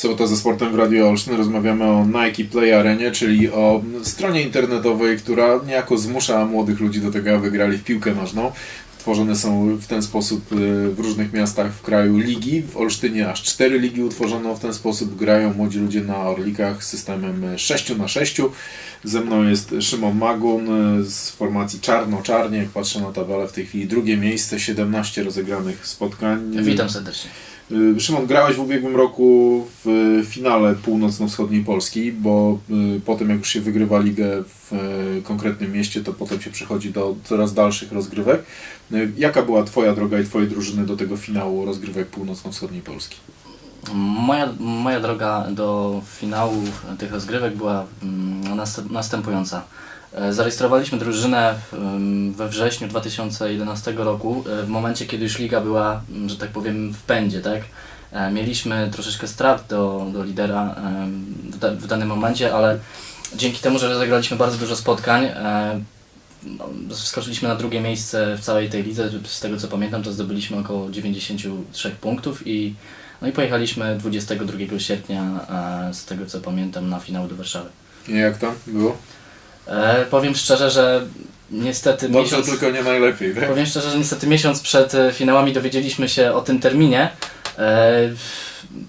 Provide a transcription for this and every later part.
Sobota ze sportem w Radio Olsztyn. Rozmawiamy o Nike Play Arenie, czyli o stronie internetowej, która niejako zmusza młodych ludzi do tego, aby grali w piłkę nożną. Tworzone są w ten sposób y, w różnych miastach w kraju ligi. W Olsztynie aż cztery ligi utworzono w ten sposób. Grają młodzi ludzie na Orlikach systemem 6 na 6 Ze mną jest Szymon Magun y, z formacji Czarno-Czarnie. Jak patrzę na tabelę, w tej chwili drugie miejsce, 17 rozegranych spotkań. Witam serdecznie. Y, Szymon, grałeś w ubiegłym roku w finale północno-wschodniej Polski, bo y, potem jak już się wygrywa ligę w y, konkretnym mieście, to potem się przechodzi do coraz dalszych rozgrywek. Jaka była Twoja droga i Twojej drużyny do tego finału rozgrywek północno-wschodniej Polski? Moja, moja droga do finału tych rozgrywek była mm, następ- następująca. E, Zarejestrowaliśmy drużynę em, we wrześniu 2011 roku, e, w momencie kiedy już liga była, mm, że tak powiem, w pędzie, tak? E, Mieliśmy troszeczkę strat do, do lidera w, da, w danym momencie, ale dzięki temu, że rozegraliśmy bardzo dużo spotkań, no, wskoczyliśmy na drugie miejsce w całej tej lidze. Z tego co pamiętam, to zdobyliśmy około 93 punktów i, no i pojechaliśmy 22 sierpnia, e, z tego co pamiętam, na finał do Warszawy. I jak tam było? E, powiem szczerze, że niestety Dobrze, miesiąc, tylko nie najlepiej, tak? powiem szczerze, że niestety miesiąc przed e, finałami dowiedzieliśmy się o tym terminie. E,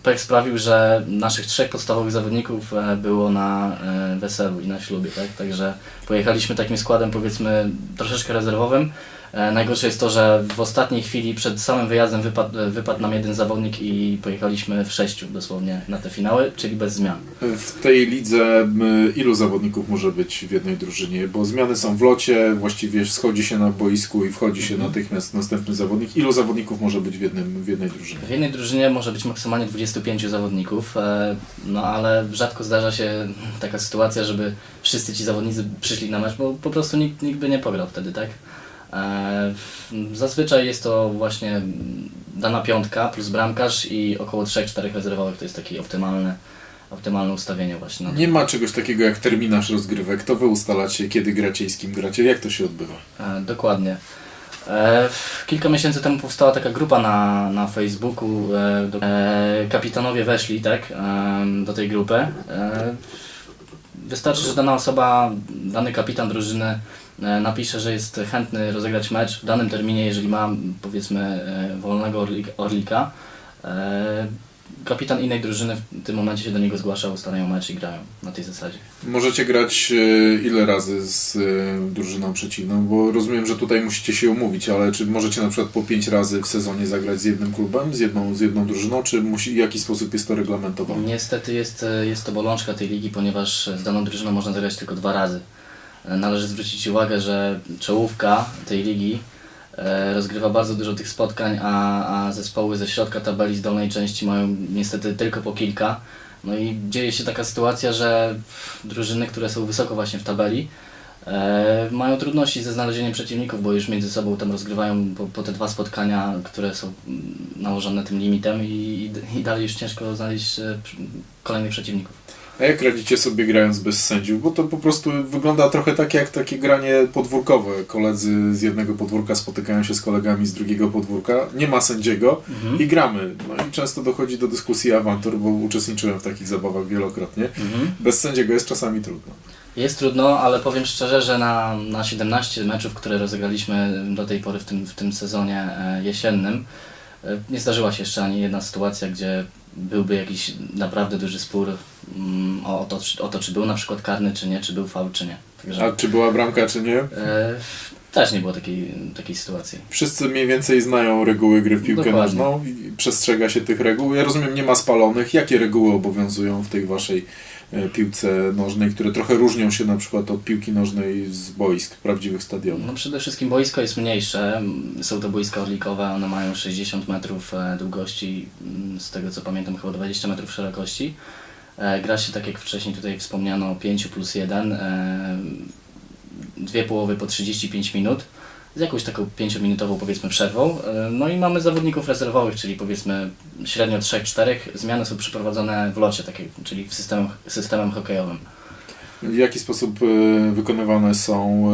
Pech sprawił, że naszych trzech podstawowych zawodników e, było na weselu i na ślubie, tak? Także pojechaliśmy takim składem powiedzmy troszeczkę rezerwowym. E, Najgorsze jest to, że w ostatniej chwili przed samym wyjazdem wypadł, e, wypadł nam jeden zawodnik i pojechaliśmy w sześciu dosłownie na te finały, czyli bez zmian. W tej lidze ilu zawodników może być w jednej drużynie? Bo zmiany są w locie, właściwie schodzi się na boisku i wchodzi się natychmiast następny zawodnik. Ilu zawodników może być w, jednym, w jednej drużynie? W jednej drużynie może być maksymalnie 25 zawodników, e, no ale rzadko zdarza się taka sytuacja, żeby wszyscy ci zawodnicy przyszli na mecz, bo po prostu nikt, nikt by nie pograł wtedy, tak? E, Zazwyczaj jest to właśnie dana piątka plus bramkarz i około 3-4 rezerwowych, to jest takie optymalne, optymalne ustawienie właśnie. Nie ma czegoś takiego jak terminarz rozgrywek. To wy ustalacie, kiedy gracie i z kim gracie. Jak to się odbywa? E, dokładnie. E, kilka miesięcy temu powstała taka grupa na, na Facebooku. Kapitanowie weszli tak, do tej grupy. Wystarczy, że dana osoba, dany kapitan drużyny napisze, że jest chętny rozegrać mecz w danym terminie, jeżeli ma powiedzmy e, wolnego orlik, orlika. E, kapitan innej drużyny w tym momencie się do niego zgłasza, ustalają mecz i grają na tej zasadzie. Możecie grać e, ile razy z e, drużyną przeciwną? Bo rozumiem, że tutaj musicie się umówić, ale czy możecie na przykład po pięć razy w sezonie zagrać z jednym klubem, z jedną, z jedną drużyną, czy musi, w jaki sposób jest to reglamentowane? Niestety jest, e, jest to bolączka tej ligi, ponieważ z daną drużyną można zagrać tylko dwa razy. E, Należy zwrócić uwagę, że czołówka tej ligi e, rozgrywa bardzo dużo tych spotkań, a, a zespoły ze środka tabeli z dolnej części mają niestety tylko po kilka. No i dzieje się taka sytuacja, że drużyny, które są wysoko właśnie w tabeli, e, mają trudności ze znalezieniem przeciwników, bo już między sobą tam rozgrywają po, po te dwa spotkania, które są mm, nałożone tym limitem i, i dalej już ciężko znaleźć e, kolejnych przeciwników. A jak radzicie sobie grając bez sędziów? Bo to po prostu wygląda trochę tak jak takie granie podwórkowe. Koledzy z jednego podwórka spotykają się z kolegami z drugiego podwórka, nie ma sędziego i gramy. No i często dochodzi do dyskusji awantur, bo uczestniczyłem w takich zabawach wielokrotnie. Mhm. Bez sędziego jest czasami trudno. Jest trudno, ale powiem szczerze, że na, na 17 meczów, które rozegraliśmy do tej pory w tym, w tym sezonie e, jesiennym, e, nie zdarzyła się jeszcze ani jedna sytuacja, gdzie byłby jakiś naprawdę duży spór mm, o, to, czy- o to, czy był na przykład karny, czy nie, czy był faul, czy nie. Także A czy była bramka, czy nie? e, też nie było takiej, takiej sytuacji. Wszyscy mniej więcej znają reguły gry w piłkę Dokładnie. nożną i przestrzega się tych reguł. Ja rozumiem, nie ma spalonych. Jakie reguły obowiązują w tej waszej e, piłce nożnej, które trochę różnią się na przykład od piłki nożnej z boisk, prawdziwych stadionów? No przede wszystkim boisko jest mniejsze. Są to boiska orlikowe, one mają 60 metrów e, długości, mm, z tego co pamiętam chyba 20 metrów szerokości. E, Gra się tak jak wcześniej tutaj wspomniano 5 plus 1, e, dwie połowy po 35 minut z jakąś taką 5-minutową powiedzmy przerwą. E, No i mamy zawodników rezerwowych, czyli powiedzmy średnio 3-4. Zmiany są przeprowadzone w locie, takiej, czyli w systemem, systemem hokejowym. W jaki sposób e, wykonywane są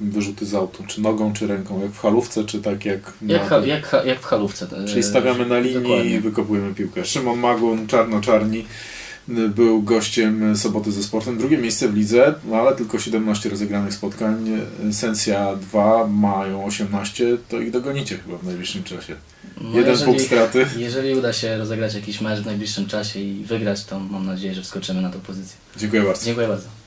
e, wyrzuty z autu? Czy nogą, czy ręką? Jak w halówce, czy tak jak na... Jak, ha, jak, ha- jak w halówce. Czyli stawiamy na linii Dokładnie. i wykopujemy piłkę. Szymon Magun, czarno-czarni, był gościem Soboty ze Sportem. Drugie miejsce w lidze, no ale tylko 17 rozegranych spotkań. Sensja 2 mają 18, to ich dogonicie chyba w najbliższym czasie. No Jeden jeżeli, punkt straty. Jeżeli uda się rozegrać jakiś mecz w najbliższym czasie i wygrać, to mam nadzieję, że wskoczymy na tę pozycję. Dziękuję bardzo. Dziękuję bardzo.